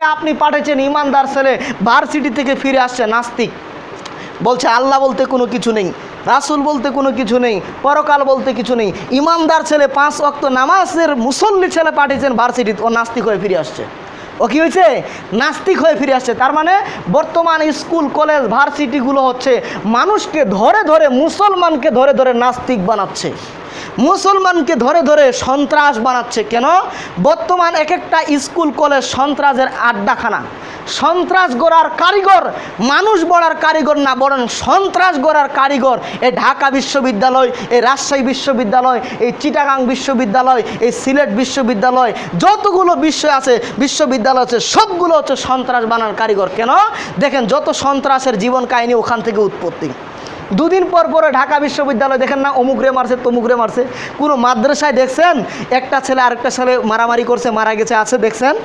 আপনি পাঠিয়েছেন ইমানদার ছেলে ভার্সিটি থেকে ফিরে আসছে, নাস্তিক। বলছে, আল্লাহ বলতে কোনো কিছু নেই, রাসুল বলতে কোনো কিছু নেই, পরকাল বলতে কিছু নেই। ইমানদার ছেলে পাঁচ অক্ত নামাজের মুসল্লি ছেলে পাঠিয়েছেন ভার্সিটি ও নাস্তিক হয়ে ফিরে আসছে। ও কি হয়েছে? নাস্তিক হয়ে ফিরে আসছে। তার মানে বর্তমান স্কুল, কলেজ ভার্সিটিগুলো হচ্ছে মানুষকে ধরে ধরে, মুসলমানকে ধরে ধরে নাস্তিক বানাচ্ছে। মুসলমানকে ধরে ধরে সন্ত্রাস বানাচ্ছে কেন? বর্তমান এক একটা স্কুল, কলেজ সন্ত্রাসের আড্ডাখানা। সন্ত্রাস গড়ার কারিগর, মানুষ গড়ার কারিগর না, বরং সন্ত্রাস গড়ার কারিগর। এই ঢাকা বিশ্ববিদ্যালয়, এই রাজশাহী বিশ্ববিদ্যালয়, এই চিটাগাং বিশ্ববিদ্যালয়, এই সিলেট বিশ্ববিদ্যালয়, যতগুলো বিশ্ব আছে, বিশ্ববিদ্যালয় আছে, সবগুলো হচ্ছে সন্ত্রাস বানার কারিগর। কেন? দেখেন, যত সন্ত্রাসের জীবন কাহিনী ওখান থেকে উৎপত্তি। দুদিন পর পরে ঢাকা বিশ্ববিদ্যালয় দেখেন না অমুকরে মারছে তমুকরে মারছে। কোনো মাদ্রাসায় দেখছেন? একটা ছেলে আরেকটা ছেলে মারামারি করছে, মারা গেছে, আছে, দেখছেন?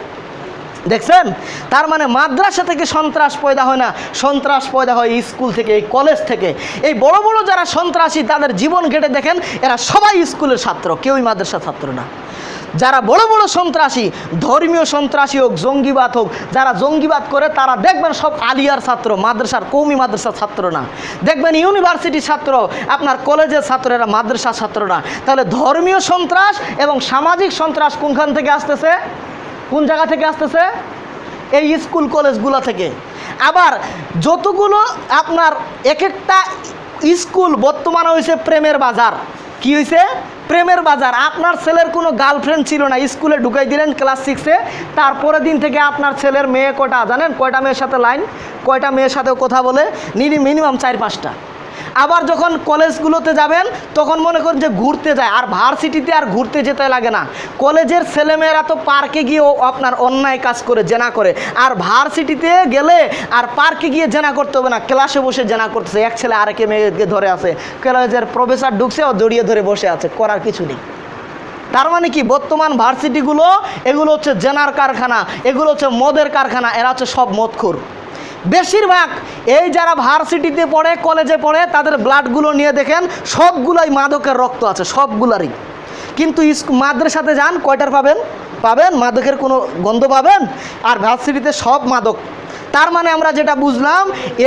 দেখছেন? তার মানে মাদ্রাসা থেকে সন্ত্রাস পয়দা হয় না। সন্ত্রাস পয়দা হয় স্কুল থেকে, এই কলেজ থেকে। এই বড় বড় যারা সন্ত্রাসী, তাদের জীবন ঘেটে দেখেন, এরা সবাই স্কুলের ছাত্র, কেউই মাদ্রাসা ছাত্র না। যারা বড় বড় সন্ত্রাসী, ধর্মীয় সন্ত্রাসী হোক, জঙ্গিবাদ হোক, যারা জঙ্গিবাদ করে, তারা দেখবেন সব আলিয়ার ছাত্র, মাদ্রাসার কৌমি মাদ্রাসার ছাত্র না। দেখবেন ইউনিভার্সিটির ছাত্র, আপনার কলেজের ছাত্র এরা মাদ্রাসার ছাত্র না। তাহলে ধর্মীয় সন্ত্রাস এবং সামাজিক সন্ত্রাস কোনখান থেকে আসতেছে? কোন জায়গা থেকে আসতেছে? এই স্কুল কলেজগুলো থেকে। আবার যতগুলো আপনার এক একটা স্কুল বর্তমানে হয়েছে প্রেমের বাজার। কি হয়েছে প্রেমের বাজার। আপনার ছেলের কোনো গার্লফ্রেন্ড ছিল না, স্কুলে ঢুকাই দিলেন ক্লাস সিক্সে তারপরে দিন থেকে আপনার ছেলের মেয়ে কটা? জানেন? কয়টা মেয়ের সাথে লাইন কয়টা মেয়ের সাথে কথা বলে? নিনি মিনিমাম চার পাঁচটা আবার যখন কলেজগুলোতে যাবেন, তখন মনে করেন যে ঘুরতে যায়। আর ভার্সিটিতে আর ঘুরতে যেতে লাগে না। কলেজের ছেলেমেয়েরা তো পার্কে গিয়েও আপনার অন্যায় কাজ করে, জেনা করে। আর ভার্সিটিতে গেলে আর পার্কে গিয়ে জেনা করতে হবে না। ক্লাসে বসে জেনা করতেছে। এক ছেলে আরেকে মেয়েকে ধরে আছে। কলেজের প্রফেসর ঢুকছে ও জড়িয়ে ধরে বসে আছে। করার কিছু নেই। তার মানে কি? বর্তমান ভার্সিটিগুলো, এগুলো হচ্ছে জেনার কারখানা, এগুলো হচ্ছে মদের কারখানা, এরা হচ্ছে সব মদখোর। বেশিরভাগ এই যারা ভার্সিটিতে পড়ে, কলেজে পড়ে, তাদের ব্লাডগুলো নিয়ে দেখেন, সবগুলোই মাদকের রক্ত আছে, সবগুলারই। কিন্তু মাদ্রাসাতে যান, কয়টার পাবেন? পাবেন, মাদকের কোনো গন্ধ পাবেন, আর ভার্সিটিতে সব মাদক। তার মানে আমরা যেটা বুঝলাম,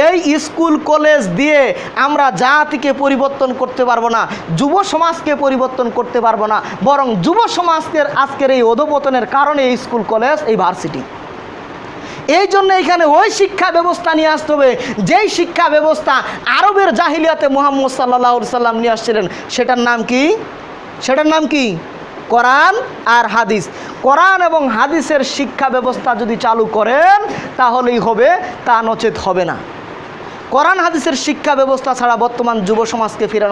এই স্কুল, কলেজ দিয়ে আমরা জাতিকে পরিবর্তন করতে পারব না, যুব সমাজকে পরিবর্তন করতে পারব না, বরং যুব সমাজের আজকের এই অধপতনের কারণে এই স্কুল, কলেজ, এই ভার্সিটি। এই জন্য এখানে ওই শিক্ষা ব্যবস্থা নিয়ে আসতে হবে। যেই শিক্ষা ব্যবস্থা আরবের জাহিলিয়াতে মোহাম্মদ সাল্লাহ সাল্লাম নিয়ে আসছিলেন, সেটার নাম কি? সেটার নাম কি? কোরআন আর হাদিস। কোরআন এবং হাদিসের শিক্ষা ব্যবস্থা যদি চালু করেন, তাহলেই হবে, তা নচেত হবে না। কোরআন, হাদিসের শিক্ষা ব্যবস্থা ছাড়া বর্তমান যুব সমাজকে ফেরানো